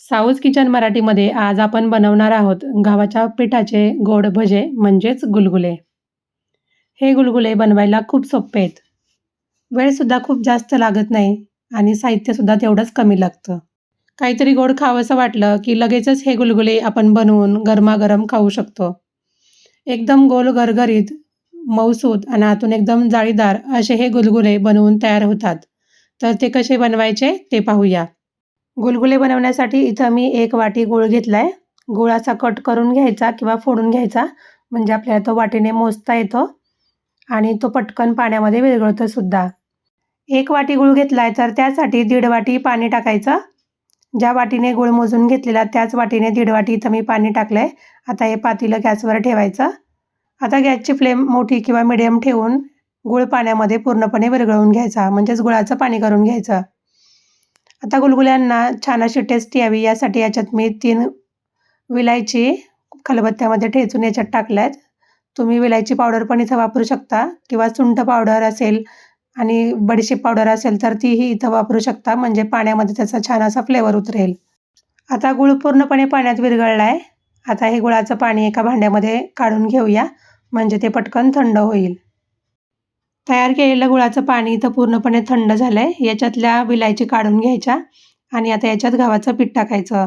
साऊज kitchen मराठीमध्ये आज आपण बनवणार आहोत गव्हाच्या पिठाचे गोड भजे म्हणजेच गुलगुले. हे गुलगुले बनवायला खूप सोपे आहेत. वेळसुद्धा खूप जास्त लागत नाही आणि साहित्यसुद्धा तेवढंच कमी लागतं. काहीतरी गोड खावंसं वाटलं की लगेचच हे गुलगुले आपण बनवून गरमागरम खाऊ शकतो. एकदम गोल गरगरीत मऊसूत आणि आतून एकदम जाळीदार असे हे गुलगुले बनवून तयार होतात. तर ते कसे बनवायचे ते पाहूया. गुलगुले बनवण्यासाठी इथं मी एक वाटी गूळ घेतला आहे गुळाचा कट करून घ्यायचा किंवा फोडून घ्यायचा. म्हणजे आपल्याला तो वाटीने मोजता येतो. आणि तो पटकन पाण्यामध्ये विरघळतो सुद्धा. एक वाटी गूळ घेतला आहे तर त्यासाठी दीड वाटी पाणी टाकायचं. ज्या वाटीने गूळ मोजून घेतलेला त्याच वाटीने दीड वाटी इथं मी पाणी टाकलं आहे आता हे पातीलं गॅसवर ठेवायचं. आता गॅसची फ्लेम मोठी किंवा मिडियम ठेवून गूळ पाण्यामध्ये पूर्णपणे विरघळवून घ्यायचा. म्हणजेच गुळाचं पाणी करून घ्यायचं. आता गुलगुल्यांना छान अशी टेस्ट यावी यासाठी याच्यात मी तीन विलायची खलबत्त्यामध्ये ठेचून याच्यात टाकल्या आहेत तुम्ही विलायची पावडर पण इथं वापरू शकता किंवा सुंठ पावडर असेल आणि बडीशेप पावडर असेल तर तीही इथं वापरू शकता म्हणजे पाण्यामध्ये त्याचा छान असा फ्लेवर उतरेल. आता गुळ पूर्णपणे पाण्यात विरघळला आहे आता हे गुळाचं पाणी एका भांड्यामध्ये काढून घेऊया म्हणजे ते पटकन थंड होईल. तयार केलेलं गुळाचं पाणी इथं पूर्णपणे थंड झालं आहे याच्यातल्या विलायची काढून घ्यायच्या आणि आता याच्यात गव्हाचं पीठ टाकायचं.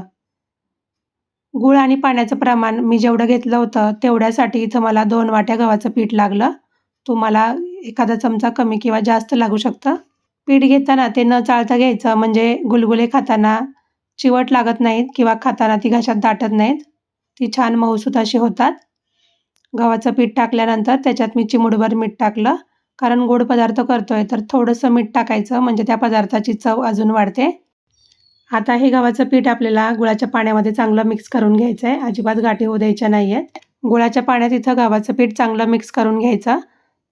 गुळ आणि पाण्याचं प्रमाण मी जेवढं घेतलं होतं तेवढ्यासाठी इथं मला दोन वाट्या गव्हाचं पीठ लागलं. तुम्हाला एखादा चमचा कमी किंवा जास्त लागू शकतं. पीठ घेताना ते न चाळता घ्यायचं म्हणजे गुलगुले खाताना चिवट लागत नाहीत किंवा खाताना ती घशात दाटत नाहीत. ती छान मऊसूत अशी होतात. गव्हाचं पीठ टाकल्यानंतर त्याच्यात मी चिमुडभर मीठ टाकलं. कारण गोड पदार्थ करतो आहे तर थोडंसं मीठ टाकायचं म्हणजे त्या पदार्थाची चव अजून वाढते. आता हे गव्हाचं पीठ आपल्याला गुळाच्या पाण्यामध्ये चांगलं मिक्स करून घ्यायचं आहे अजिबात गाठी होऊ द्यायच्या नाही आहेत गुळाच्या पाण्यात इथं गव्हाचं पीठ चांगलं मिक्स करून घ्यायचं.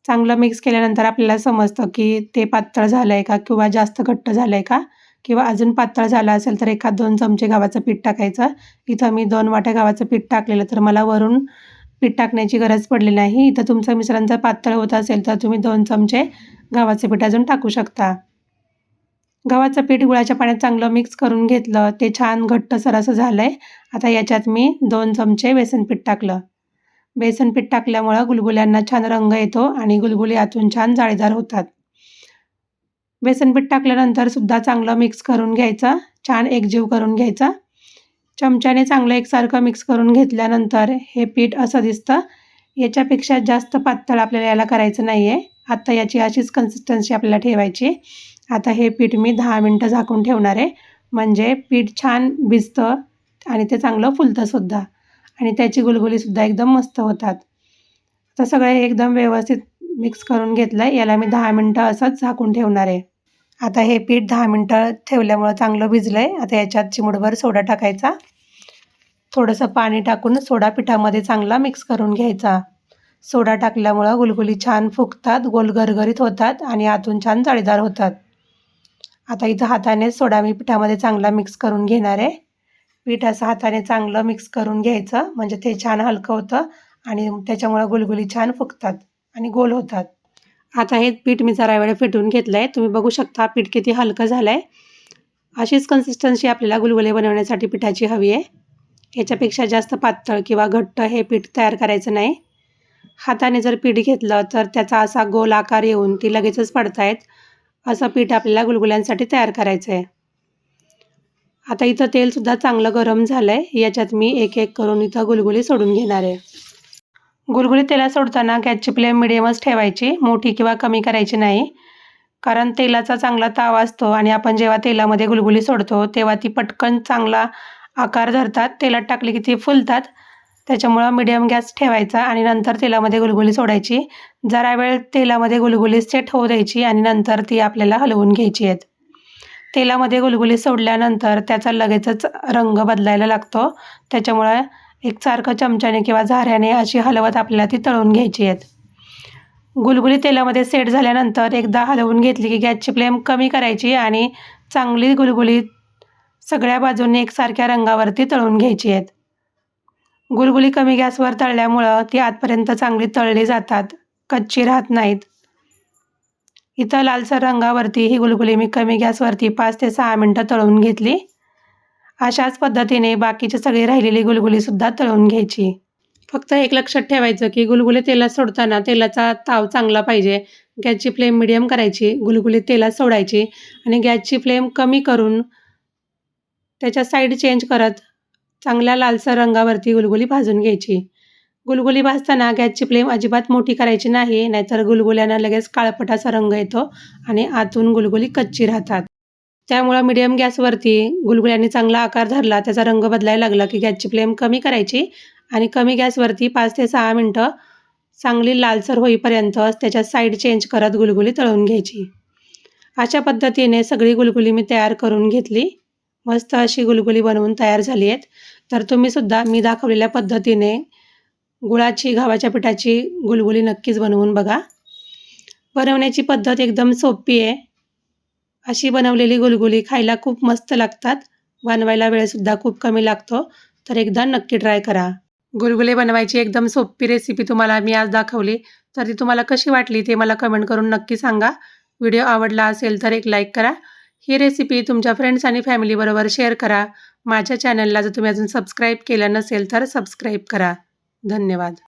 चांगलं मिक्स केल्यानंतर आपल्याला समजतं की ते पातळ झालं आहे का किंवा जास्त घट्ट झालं आहे का किंवा अजून पातळ झालं असेल तर एखाद दोन चमचे गव्हाचं पीठ टाकायचं. इथं मी दोन वाट्या गव्हाचं पीठ टाकलेलं तर मला वरून पीठ टाकण्याची गरज पडली नाही. इथं तुमचं मिश्रण पातळ होत असेल तर तुम्ही दोन चमचे गव्हाचं पीठ अजून टाकू शकता. गव्हाचं पीठ गुळाच्या पाण्यात चांगलं मिक्स करून घेतलं ते छान घट्ट असं झालं आहे आता याच्यात मी दोन चमचे बेसन पीठ टाकलं. बेसन पीठ टाकल्यामुळं गुलगुल्यांना छान रंग येतो आणि गुलगुले आतून छान जाळीदार होतात. बेसन पीठ टाकल्यानंतर सुद्धा चांगलं मिक्स करून घ्यायचं छान एकजीव करून घ्यायचा. चमच्याने चांगलं एकसारखं मिक्स करून घेतल्यानंतर हे पीठ असं दिसतं. याच्यापेक्षा जास्त पातळ आपल्याला याला करायचं नाही आहे आत्ता याची अशीच कन्सिस्टन्सी आपल्याला ठेवायची आता हे पीठ मी दहा मिनटं झाकून ठेवणार आहे. म्हणजे पीठ छान भिजतं आणि ते चांगलं फुलतंसुद्धा आणि त्याची गुलगुलीसुद्धा एकदम मस्त होतात. तर सगळे एकदम व्यवस्थित मिक्स करून घेतलं याला मी दहा मिनटं असंच झाकून ठेवणार आहे. आता हे पीठ दहा मिनटं ठेवल्यामुळं चांगलं भिजलं आहे आता याच्यात चिमडभर सोडा टाकायचा. थोडंसं पाणी टाकून सोडा पिठामध्ये चांगला मिक्स करून घ्यायचा. सोडा टाकल्यामुळं गुलगुली छान फुगतात गोल गरगरीत होतात आणि आतून छान जाळीदार होतात. आता इथं हाताने सोडा मी पिठामध्ये चांगला मिक्स करून घेणार आहे. पीठ असं हाताने चांगलं मिक्स करून घ्यायचं. म्हणजे ते छान हलकं होतं आणि त्याच्यामुळं गुलगुली छान फुगतात आणि गोल होतात. आता हे पीठ मी जरा वेळ फेटून घेतलं आहे तुम्ही बघू शकता पीठ किती हलकं झालं आहे अशीच कन्सिस्टन्सी आपल्याला गुलगुले बनवण्यासाठी पिठाची हवी आहे. याच्यापेक्षा जास्त पातळ किंवा घट्ट हे पीठ तयार करायचं नाही. हाताने जर पीठ घेतलं तर त्याचा असा गोल आकार येऊन ती लगेचच पडतायत. असं पीठ आपल्याला गुलगुल्यांसाठी तयार करायचं आहे आता इथं तेलसुद्धा चांगलं गरम झालं आहे याच्यात मी एक एक करून इथं गुलगुली सोडून घेणार आहे. गुलगुली तेला सोडताना गॅसची फ्लेम मिडियमच ठेवायची. मोठी किंवा कमी करायची नाही. कारण तेलाचा चांगला ताव असतो आणि आपण जेव्हा तेलामध्ये गुलगुली सोडतो तेव्हा ती पटकन चांगला आकार धरतात. तेलात टाकली की ती फुलतात. त्याच्यामुळं मिडियम गॅस ठेवायचा आणि नंतर तेलामध्ये गुलगुली सोडायची. जरा वेळ तेलामध्ये गुलगुली सेट होऊ द्यायची आणि नंतर ती आपल्याला हलवून घ्यायची आहेत. तेलामध्ये गुलगुली सोडल्यानंतर त्याचा लगेचच रंग बदलायला लागतो. त्याच्यामुळं एकसारखं चमच्याने किंवा झाऱ्याने अशी हलवत आपल्याला ती तळून घ्यायची आहेत. गुलगुली तेलामध्ये सेट झाल्यानंतर एकदा हलवून घेतली की गॅसची फ्लेम कमी करायची आणि चांगली गुलगुली सगळ्या बाजूंनी एकसारख्या रंगावरती तळून घ्यायची आहेत. गुलगुली कमी गॅसवर तळल्यामुळं ती आतपर्यंत चांगली तळली जातात कच्ची राहत नाहीत. इथं लालसर रंगावरती ही गुलगुली मी कमी गॅसवरती पाच ते सहा मिनटं तळून घेतली. अशाच पद्धतीने बाकीचे सगळे राहिलेले गुलगुलीसुद्धा तळून घ्यायची. फक्त एक लक्षात ठेवायचं की गुलगुले तेलात सोडताना तेलाचा ताव चांगला पाहिजे. गॅसची फ्लेम मिडियम करायची गुलगुली तेलात सोडायची आणि गॅसची फ्लेम कमी करून त्याच्या साईड चेंज करत चांगल्या लालसर रंगावरती गुलगुली भाजून घ्यायची. गुलगुली भाजताना गॅसची फ्लेम अजिबात मोठी करायची नाही नाहीतर गुलगुल्यांना लगेच काळपटाचा रंग येतो आणि आतून गुलगुली कच्ची राहतात. त्यामुळं मिडियम गॅसवरती गुलगुल्याने चांगला आकार धरला त्याचा रंग बदलायला लागला की गॅसची फ्लेम कमी करायची आणि कमी गॅसवरती पाच ते सहा मिनटं चांगली लालसर होईपर्यंत त्याच्या साईड चेंज करत गुलगुली तळून घ्यायची. अशा पद्धतीने सगळी गुलगुली मी तयार करून घेतली. मस्त अशी गुलगुली बनवून तयार झाली आहेत. तर तुम्हीसुद्धा मी दाखवलेल्या पद्धतीने गुळाची गव्हाच्या पिठाची गुलगुली नक्कीच बनवून बघा. बनवण्याची पद्धत एकदम सोपी आहे. अशी बनवलेली गुलगुली खायला खूप मस्त लागतात. बनवायला वेळसुद्धा खूप कमी लागतो. तर एकदा नक्की ट्राय करा. गुलगुले बनवायची एकदम सोपी रेसिपी तुम्हाला मी आज दाखवली. तर ती तुम्हाला कशी वाटली ते मला कमेंट करून नक्की सांगा. व्हिडिओ आवडला असेल तर एक लाईक करा. ही रेसिपी तुमच्या फ्रेंड्स आणि फॅमिलीबरोबर शेअर करा. माझ्या चॅनलला जर तुम्ही अजून सबस्क्राईब केलं नसेल तर सबस्क्राईब करा. धन्यवाद.